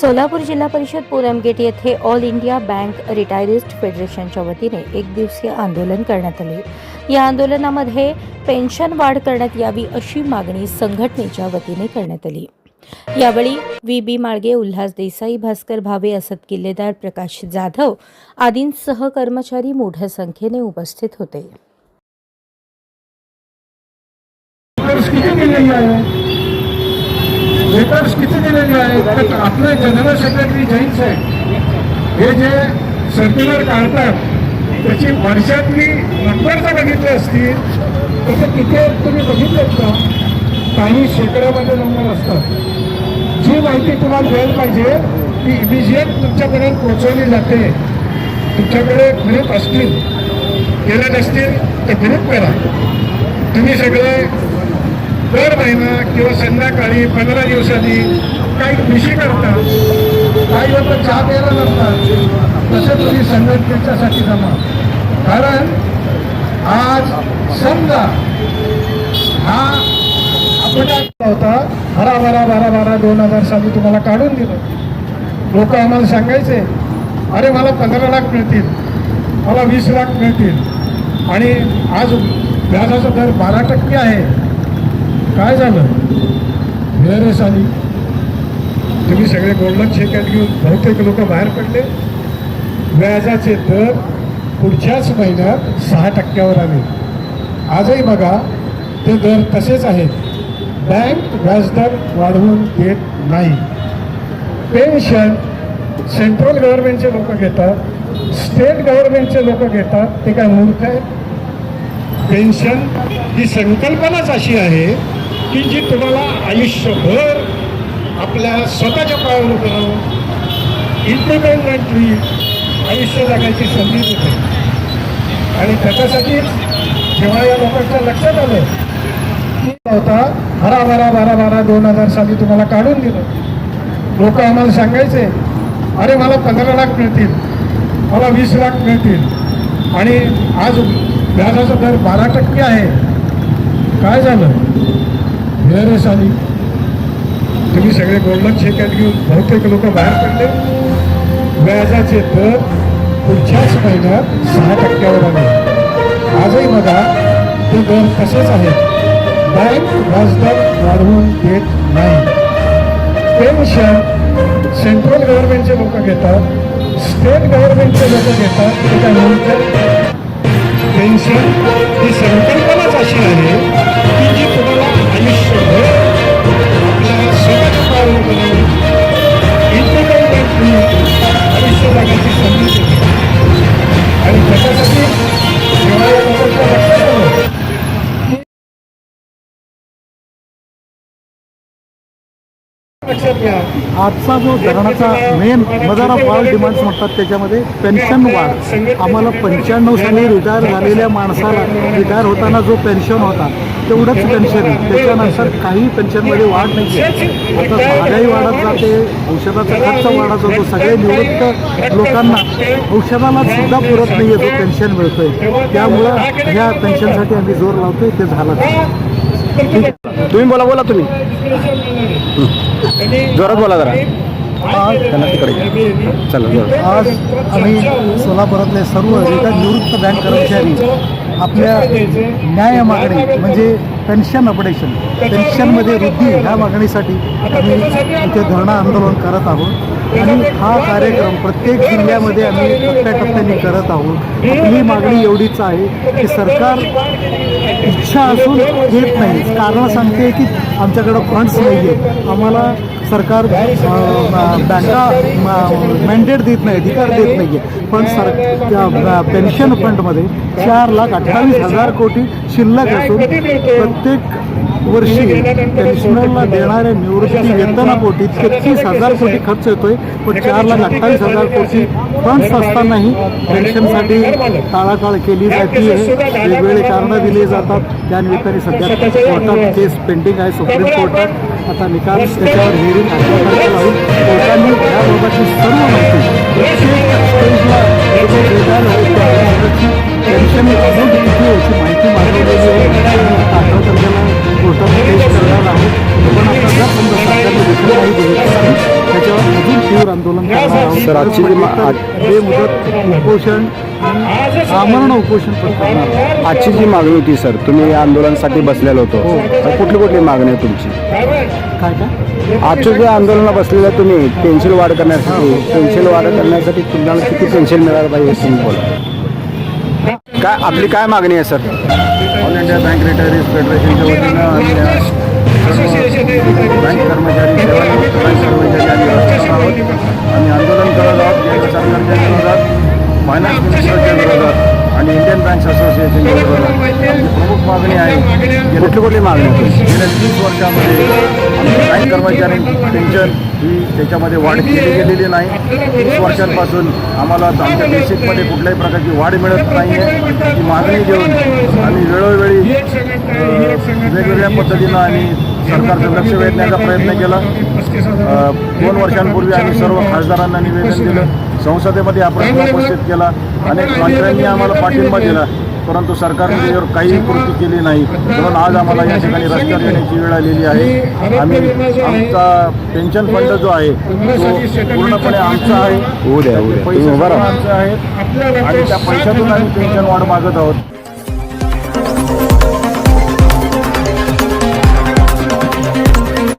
सोलापूर जिल्हा परिषद पूनमगेट येथे ऑल इंडिया बँक रिटायरिस्ट फेडरेशनच्या वतीने एक दिवसीय आंदोलन करण्यात आले. या आंदोलनामध्ये पेन्शन वाढ करण्यात यावी अशी मागणी संघटनेच्या वतीने करण्यात आली. यावेळी व्ही बी माळगे उल्हास देसाई भास्कर भावे असत किल्लेदार प्रकाश जाधव आदींसह कर्मचारी मोठ्या संख्येने उपस्थित होते. पेपर्स किती दिलेली आहे तर आपले जनरल सेक्रेटरी जैन साहेब हे जे सर्क्युलर काढतात त्याची वर्षातली नंबर जर बघितले असतील तर ते किती आहेत तुम्ही बघितलेत का? काही शेकड्यामध्ये नंबर असतात. जी माहिती तुम्हाला द्यायला पाहिजे ती इमिजिएट तुमच्यापर्यंत पोहोचवली जाते. तुमच्याकडे ग्रुप असतील केले नसतील तर ग्रुप करा. तुम्ही सगळे दर महिना किंवा संध्याकाळी पंधरा दिवसांनी काही कृषी करता काही लोक चहा प्यायला नसतात तसे तुम्ही संघटनेच्यासाठी जमा. कारण आज समजा हा आपण होता बारा बारा बारा बारा दोन हजार साली तुम्हाला काढून दिलं. लोक आम्हाला सांगायचे अरे मला पंधरा लाख मिळतील मला वीस लाख मिळतील. आणि आज व्याजाचा दर बारा टक्के आहे. काय झालं? व्हीआरएस आली. तुम्ही सगळे गोल्डन चेक घेऊन बहुतेक लोक बाहेर पडले. व्याजाचे दर पुढच्याच महिन्यात सहा टक्क्यावर आले. आजही बघा ते दर तसेच आहेत. बँक व्याजदर वाढवून देत नाही. पेन्शन सेंट्रल गव्हर्नमेंटचे लोक घेतात. स्टेट गव्हर्नमेंटचे लोक घेतात. ते काय मूर्ख आहे पेन्शन ही संकल्पनाच अशी आहे की जी तुम्हाला आयुष्यभर आपल्या स्वतःच्या पायावर उभं राहून इंडिपेंडंटली आयुष्य जगायची संधी देते. आणि त्याच्यासाठी जेव्हा या लोकांच्या लक्षात आलं की होता बारा बारा बारा बारा दोन हजार साली तुम्हाला काढून दिलं. लोक आम्हाला सांगायचे अरे मला पंधरा लाख मिळतील मला वीस लाख मिळतील आणि आज व्याजाचा दर बारा टक्के आहे. काय झालं? व्हीआरएस आली तुम्ही सगळे गोल्डन चेक घेऊन बहुतेक लोक बाहेर पडले. व्याजाचे दर पुढच्याच महिन्यात सहा टक्क्यावर आले. आजही बघा ते दर तसेच आहेत. बँक व्याजदर वाढवून देत नाही. पेन्शन सेंट्रल गव्हर्नमेंटचे लोक घेतात. स्टेट गव्हर्नमेंटचे लोक घेतात. ते काय म्हणतात? पेन्शन ही संकल्पनाच अशी आहे की जी तुम्हाला आयुष्यभर आजचा जो धरणाचा main mother of all demands म्हणतात त्याच्यामध्ये पेन्शन वाढ. आम्हाला पंच्याण्णव साली रिटायर झालेल्या माणसाला रिटायर होताना जो पेन्शन होता तेवढंच पेन्शन आहे. त्याच्यानंतर काही पेन्शनमध्ये वाढ नाही आहे. आता महागाई वाढत जाते औषधाचा खर्च वाढत जातो. सगळे निवृत्त लोकांना औषधाला सुद्धा पुरत नाही आहे जो पेन्शन मिळतोय. त्यामुळं ह्या पेन्शनसाठी आम्ही जोर लावतोय. ते झालं. तुम्ही बोला बोला तुम्ही. जोरात बोला जरा आज त्यांना तिकडे घ्या. चला जोरात आज आम्ही सोलापुरातले सर्व रिटायर निवृत्त बँक कर्मचारी आपल्या न्याय मागणी म्हणजे पेन्शन अपडेशन पेन्शनमध्ये वृद्धी ह्या मागणीसाठी आम्ही इथे धरणं आंदोलन करत आहोत. आणि हा कार्यक्रम प्रत्येक जिल्ह्यामध्ये आम्ही टप्प्याटप्प्याने करत आहोत. आपली मागणी एवढीच आहे की सरकार इच्छा असून घेत नाही. कारण सांगते की आमच्याकडं फंड्स नाही आहेत आम्हाला सरकार बँका मॅन्डेट देत नाही अधिकार देत नाही आहे पण सर पेन्शन फंडमध्ये चार लाख अठ्ठावीस हजार कोटी शिल्लक असून प्रत्येक वर्षी पेन्शनरला देणाऱ्या निवृत्ती वेतनापोटी तेहतीस हजार कोटी खर्च येतोय. पण चार लाख अठ्ठावीस हजार कोटी फंड्स असतानाही पेन्शनसाठी टाळाटाळ केली जाते वेगवेगळे कारणं दिली जातात. त्या निमित्ताने सध्या कोर्टात केस पेंडिंग आहे. सुप्रीम कोर्टात आता निकाल त्याच्यावर लावून कोर्टाने याबाबतची सर्व माहिती अजून आंदोलन करणार आहोत. सर, आजची जी मा- आज- बेमुदत उपोषण आमरण उपोषण करणार. आजची जी मागणी होती सर तुम्ही या आंदोलनासाठी बसलेलो होतो. तर कुठली कुठली मागणी आहे तुमची? काय काय? आजच्या जे आंदोलनाला बसलेलं तुम्ही पेन्शन वाढ करण्यासाठी पेन्शन वाढ करण्यासाठी तुम्हाला किती पेन्शन मिळालं पाहिजे हे तुम्ही बोला. काय आपली काय मागणी आहे sir? All India bank retirees फेडरेशनच्या वतीनं फायनान्स मिनिस्टरच्या विरोधात आणि इंडियन बँक्स असोसिएशनच्या विरोधात आमची प्रमुख मागणी आहे कुठली कुठली मागणी गेल्या तीस वर्षामध्ये बँक कर्मचारी पेन्शन ही त्याच्यामध्ये वाढ केली गेलेली नाही. तीस वर्षांपासून आम्हाला आमच्या बेसिकमध्ये कुठल्याही प्रकारची वाढ मिळत नाही आहे ती मागणी घेऊन आम्ही वेळोवेळी वेगवेगळ्या पद्धतीनं आम्ही सरकारचं लक्ष वेधण्याचा प्रयत्न केला. दोन वर्षांपूर्वी आम्ही सर्व खासदारांना निवेदन दिलं. संसदेमध्ये हा प्रश्न उपस्थित केला अनेक मंत्र्यांनी आम्हाला पाठिंबा दिला. परंतु सरकारने त्याच्यावर काहीही कृती केली नाही. म्हणून आज आम्हाला या ठिकाणी रस्त्यावर येण्याची वेळ आलेली आहे. आम्ही आमचा पेन्शन फंड जो आहे तो पूर्णपणे आमचा आहे. पैसे आमचे आहेत. आणि त्या पैशातून आम्ही पेन्शन वाढ मागत आहोत.